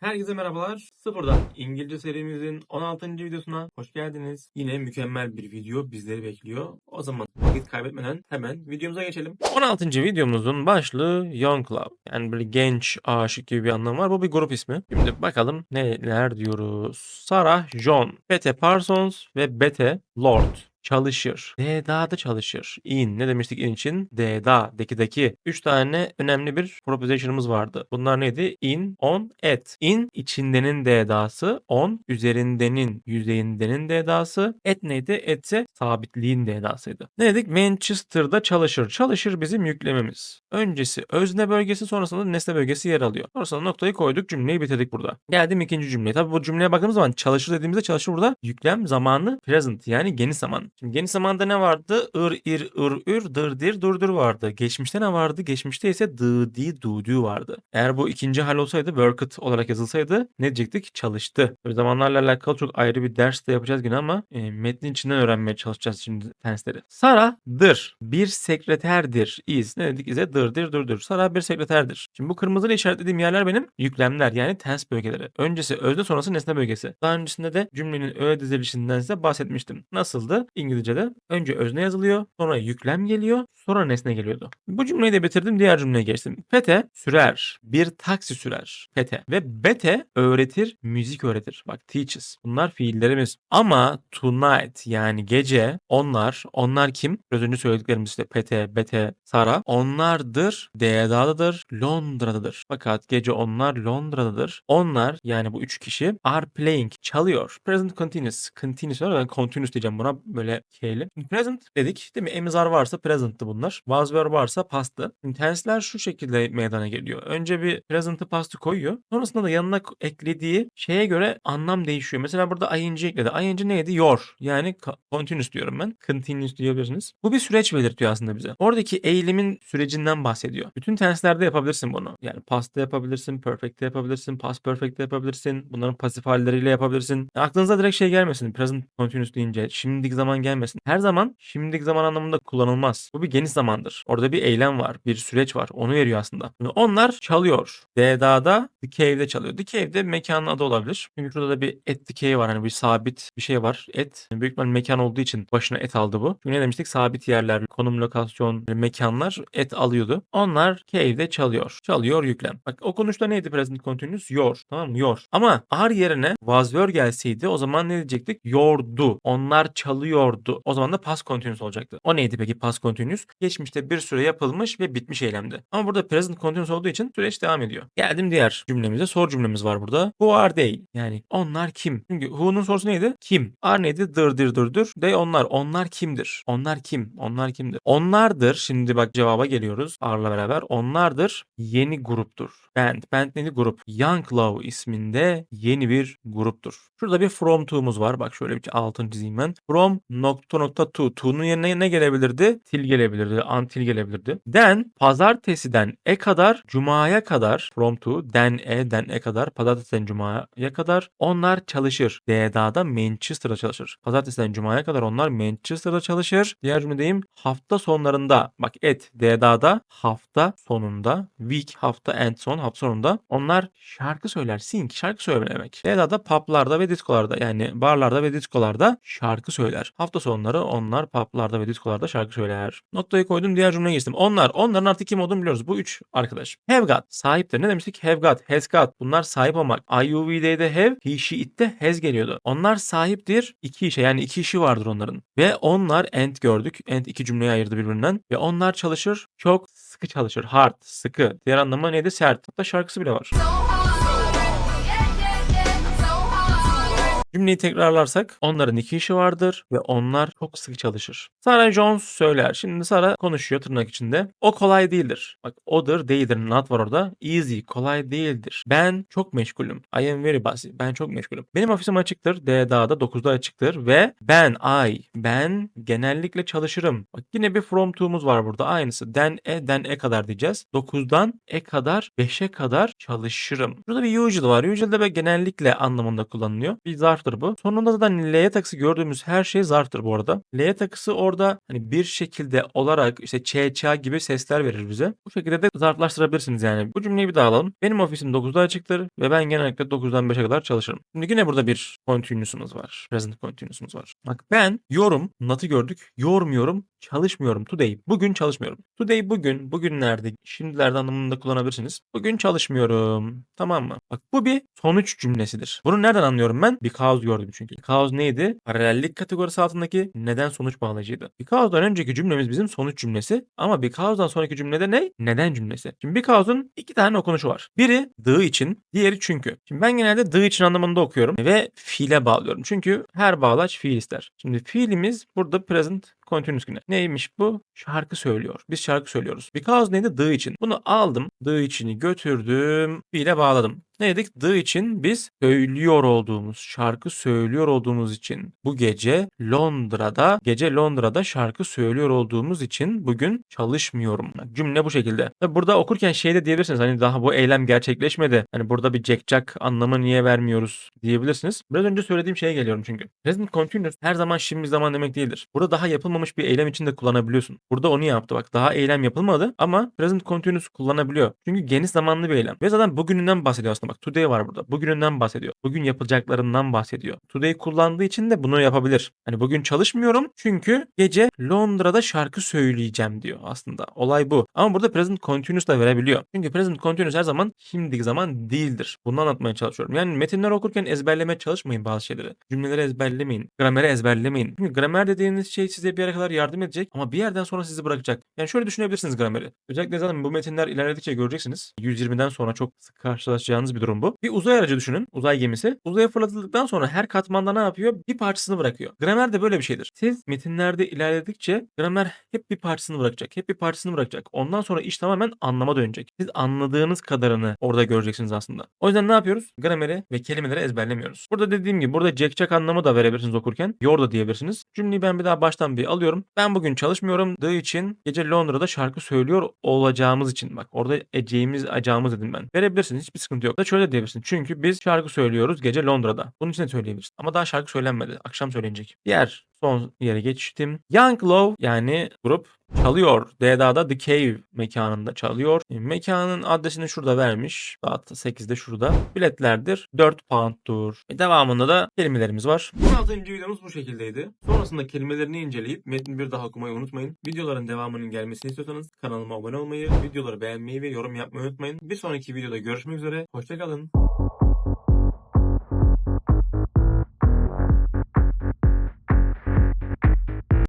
Herkese merhabalar. Sıfırdan İngilizce serimizin 16. videosuna hoş geldiniz. Yine mükemmel bir video bizleri bekliyor. O zaman vakit kaybetmeden hemen videomuza geçelim. 16. videomuzun başlığı Young Love. Yani böyle genç aşık gibi bir anlam var. Bu bir grup ismi. Şimdi bakalım neler diyoruz. Sarah John, Bete Parsons ve Bete Lord çalışır. D'da çalışır. In ne demiştik in için? D'da, dekideki 3 tane önemli bir proposition'ımız vardı. Bunlar neydi? In, on, at. In içindenin D'dası, on üzerindenin, yüzeyindenin D'dası, at neydi? At ise sabitliğin D'dasıydı. Ne dedik? Manchester'da çalışır. Çalışır bizim yüklememiz. Öncesi özne bölgesi sonrasında nesne bölgesi yer alıyor. Sonrasında noktayı koyduk cümleyi bitirdik burada. Geldim ikinci cümleye. Tabi bu cümleye baktığımız zaman çalışır dediğimizde çalışır burada yüklem zamanı present yani geniş zaman. Şimdi geniş zamanda ne vardı? Ir, ir, ır, ür, dır, dir, durdur vardı. Geçmişte ne vardı? Geçmişte ise dı, di, du, du vardı. Eğer bu ikinci hal olsaydı worked olarak yazılsaydı ne diyecektik? Çalıştı. Böyle zamanlarla alakalı çok ayrı bir ders de yapacağız yine ama e, metnin içinden öğrenmeye çalışacağız şimdi tensleri. Sarah'dır. Bir sekreterdir. Is. Ne dedik? İse dır, dir, durdur. Sarah bir sekreterdir. Şimdi bu kırmızıyla işaretlediğim yerler benim yüklemler yani tens bölgeleri. Öncesi özne sonrası nesne bölgesi. Daha öncesinde de cümlenin öğe dizilişinden size bahsetmiştim. Nasıldı? İngilizce'de önce özne yazılıyor, sonra yüklem geliyor, sonra nesne geliyordu. Bu cümleyi de bitirdim, diğer cümleye geçtim. Pete sürer, bir taksi sürer. Pete ve Bete öğretir, müzik öğretir. Bak teaches. Bunlar fiillerimiz. Ama tonight yani gece onlar, onlar kim? Biraz önce söylediklerimiz işte Pete, Bete, Sara. Onlardır, D'dadır, Londra'dadır. Fakat gece onlar Londra'dadır. Onlar yani bu üç kişi are playing, çalıyor. Present continuous. Continuous. Ben continuous diyeceğim buna böyle K'li. Şimdi present dedik değil mi? Emizar varsa present'tı bunlar. Was were varsa past'tı. Şimdi tense'ler şu şekilde meydana geliyor. Önce bir present'ı past'ı koyuyor. Sonrasında da yanına eklediği şeye göre anlam değişiyor. Mesela burada ing ekledi. ing neydi? Your. Yani continuous diyorum ben. Continuous diyebilirsiniz. Bu bir süreç belirtiyor aslında bize. Oradaki eylemin sürecinden bahsediyor. Bütün tense'lerde yapabilirsin bunu. Yani past'ta yapabilirsin, perfect'te yapabilirsin, past perfect'te yapabilirsin. Bunların pasif halleriyle yapabilirsin. Aklınıza direkt şey gelmesin. Present continuous deyince şimdilik zaman gelmesin. Her zaman şimdilik zaman anlamında kullanılmaz. Bu bir geniş zamandır. Orada bir eylem var, bir süreç var. Onu veriyor aslında. Şimdi onlar çalıyor. D'da'da The Cave'de çalıyor. The Cave'de mekanın adı olabilir. Çünkü şurada da bir the cave var. Hani bir sabit bir şey var. Et. Büyük ihtimalle mekan olduğu için başına et aldı bu. Çünkü ne demiştik? Sabit yerler, konum, lokasyon, mekanlar et alıyordu. Onlar cave'de çalıyor. Çalıyor yüklem. Bak o konuşta neydi present continuous? Your. Tamam mı? Your. Ama are yerine were gelseydi o zaman ne diyecektik? Yordu. Onlar çalıyordu. O zaman da past continuous olacaktı. O neydi peki past continuous? Geçmişte bir süre yapılmış ve bitmiş eylemdi. Ama burada present continuous olduğu için süreç devam ediyor. Geldim diğer cümlemize. Soru cümlemiz var burada. Who are they? Yani onlar kim? Çünkü who'nun sorusu neydi? Kim? Are neydi? Dır dır dır dır. They onlar. Onlar kimdir? Onlar kim? Onlar kimdir? Onlardır. Şimdi bak cevaba geliyoruz. Are'la beraber. Onlardır. Yeni gruptur. Band. Band neydi? Grup. Young Love isminde yeni bir gruptur. Şurada bir from to'muz var. Bak şöyle bir altını çizeyim ben. From nokta nokta to. To'nun yerine ne gelebilirdi? Til gelebilirdi. Until gelebilirdi. Then pazartesiden e kadar cumaya kadar from to then e then e kadar pazartesiden cumaya kadar onlar çalışır. D'da'da Manchester'da çalışır. Pazartesiden cumaya kadar onlar Manchester'da çalışır. Diğer cümledeyim hafta sonlarında bak et D'da'da hafta sonunda week hafta and son hafta sonunda onlar şarkı söyler. Sing şarkı söylemek. D'da'da publarda ve diskolarda yani barlarda ve diskolarda şarkı söyler. Hafta sonları onlar publarda ve diskolarda şarkı söyler. Noktayı koydum diğer cümleye geçtim. Onlar onların artık kim olduğunu biliyoruz. Bu üç arkadaş. Have got sahiptir. Ne demiştik? Have got, has got. Bunlar sahip olmak. IUV'de have, he, she, it'te has geliyordu. Onlar sahiptir. iki işe yani iki işi vardır onların. Ve onlar and gördük. And iki cümleyi ayırdı birbirinden. Ve onlar çalışır. Çok sıkı çalışır. Hard, sıkı. Diğer anlamı neydi? Sert. Hatta şarkısı bile var. Cümleyi tekrarlarsak onların iki işi vardır ve onlar çok sık çalışır. Sarah Jones söyler. Şimdi Sarah konuşuyor tırnak içinde. O kolay değildir. Bak odur değildir. Not var orada. Easy. Kolay değildir. Ben çok meşgulüm. I am very busy. Ben çok meşgulüm. Benim ofisim açıktır. D'da'da 9'da açıktır ve ben I ben genellikle çalışırım. Bak yine bir from to'muz var burada. Aynısı. Den e den e kadar diyeceğiz. 9'dan e kadar 5'e kadar çalışırım. Burada bir usual var. Usual de genellikle anlamında kullanılıyor. Bir zarf zarftır bu. Sonunda zaten L'ye takısı gördüğümüz her şey zarftır bu arada. L'ye takısı orada hani bir şekilde olarak işte ç, ç gibi sesler verir bize. Bu şekilde de zarflaştırabilirsiniz yani. Bu cümleyi bir daha alalım. Benim ofisim 9'da açıktır ve ben genellikle 9'dan 5'e kadar çalışırım. Şimdi yine burada bir continuous'umuz var. Present continuous'umuz var. Bak ben yorum, not'ı gördük. Yormuyorum, çalışmıyorum. Today. Bugün çalışmıyorum. Today bugün, bugünlerde, şimdilerde anlamında kullanabilirsiniz. Bugün çalışmıyorum. Tamam mı? Bak bu bir sonuç cümlesidir. Bunu nereden anlıyorum ben? Because gördüm çünkü. Because neydi? Paralellik kategorisi altındaki neden sonuç bağlacıydı. Because'dan önceki cümlemiz bizim sonuç cümlesi ama because'dan sonraki cümlede ne? Neden cümlesi. Şimdi because'un iki tane okunuşu var. Biri the için, diğeri çünkü. Şimdi ben genelde the için anlamında okuyorum ve fiile bağlıyorum. Çünkü her bağlaç fiil ister. Şimdi fiilimiz burada present continuous güne. Neymiş bu? Şarkı söylüyor. Biz şarkı söylüyoruz. Because neydi? The için. Bunu aldım. The içini götürdüm. Fiile bağladım. Ne dedik? The için biz söylüyor olduğumuz, şarkı söylüyor olduğumuz için bu gece Londra'da, gece Londra'da şarkı söylüyor olduğumuz için bugün çalışmıyorum. Cümle bu şekilde. Tabi burada okurken şey de diyebilirsiniz. Hani daha bu eylem gerçekleşmedi. Hani burada bir Jack Jack anlamı niye vermiyoruz diyebilirsiniz. Biraz önce söylediğim şeye geliyorum çünkü. Present continuous her zaman şimdi zaman demek değildir. Burada daha yapılmamış bir eylem için de kullanabiliyorsun. Burada onu yaptı bak. Daha eylem yapılmadı ama present continuous kullanabiliyor. Çünkü geniş zamanlı bir eylem. Ve zaten bugününden bahsediyor aslında. Bak today var burada. Bugününden bahsediyor. Bugün yapılacaklarından bahsediyor. Today kullandığı için de bunu yapabilir. Hani bugün çalışmıyorum çünkü gece Londra'da şarkı söyleyeceğim diyor aslında. Olay bu. Ama burada present continuous da verebiliyor. Çünkü present continuous her zaman şimdiki zaman değildir. Bunu anlatmaya çalışıyorum. Yani metinler okurken ezberlemeye çalışmayın bazı şeyleri. Cümleleri ezberlemeyin. Grameri ezberlemeyin. Çünkü gramer dediğiniz şey size bir yere kadar yardım edecek ama bir yerden sonra sizi bırakacak. Yani şöyle düşünebilirsiniz grameri. Özellikle zaten bu metinler ilerledikçe göreceksiniz. 120'den sonra çok sık karşılaşacağınız bir durum bu. Bir uzay aracı düşünün. Uzay gemisi. Uzaya fırlatıldıktan sonra her katmanda ne yapıyor? Bir parçasını bırakıyor. Gramer de böyle bir şeydir. Siz metinlerde ilerledikçe gramer hep bir parçasını bırakacak. Hep bir parçasını bırakacak. Ondan sonra iş tamamen anlama dönecek. Siz anladığınız kadarını orada göreceksiniz aslında. O yüzden ne yapıyoruz? Grameri ve kelimeleri ezberlemiyoruz. Burada dediğim gibi burada Jack Jack anlamı da verebilirsiniz okurken. Your da diyebilirsiniz. Cümleyi ben bir daha baştan bir alıyorum. Ben bugün çalışmıyorum. The için gece Londra'da şarkı söylüyor olacağımız için. Bak orada eceğimiz acağımız dedim ben. Verebilirsiniz. Hiçbir sıkıntı yok. Da şöyle diyebilirsin. Çünkü biz şarkı söylüyoruz gece Londra'da. Bunun için de söyleyebilirsin. Ama daha şarkı söylenmedi. Akşam söylenecek. Diğer son yere geçtim. Young Love yani grup çalıyor. Dağda The Cave mekanında çalıyor. E, Mekanın adresini şurada vermiş. Saat 8'de şurada. Biletlerdir 4 pound'dur. E, devamında da kelimelerimiz var. 16. videomuz bu şekildeydi. Sonrasında kelimelerini inceleyip metni bir daha okumayı unutmayın. Videoların devamının gelmesini istiyorsanız kanalıma abone olmayı, videoları beğenmeyi ve yorum yapmayı unutmayın. Bir sonraki videoda görüşmek üzere. Hoşçakalın.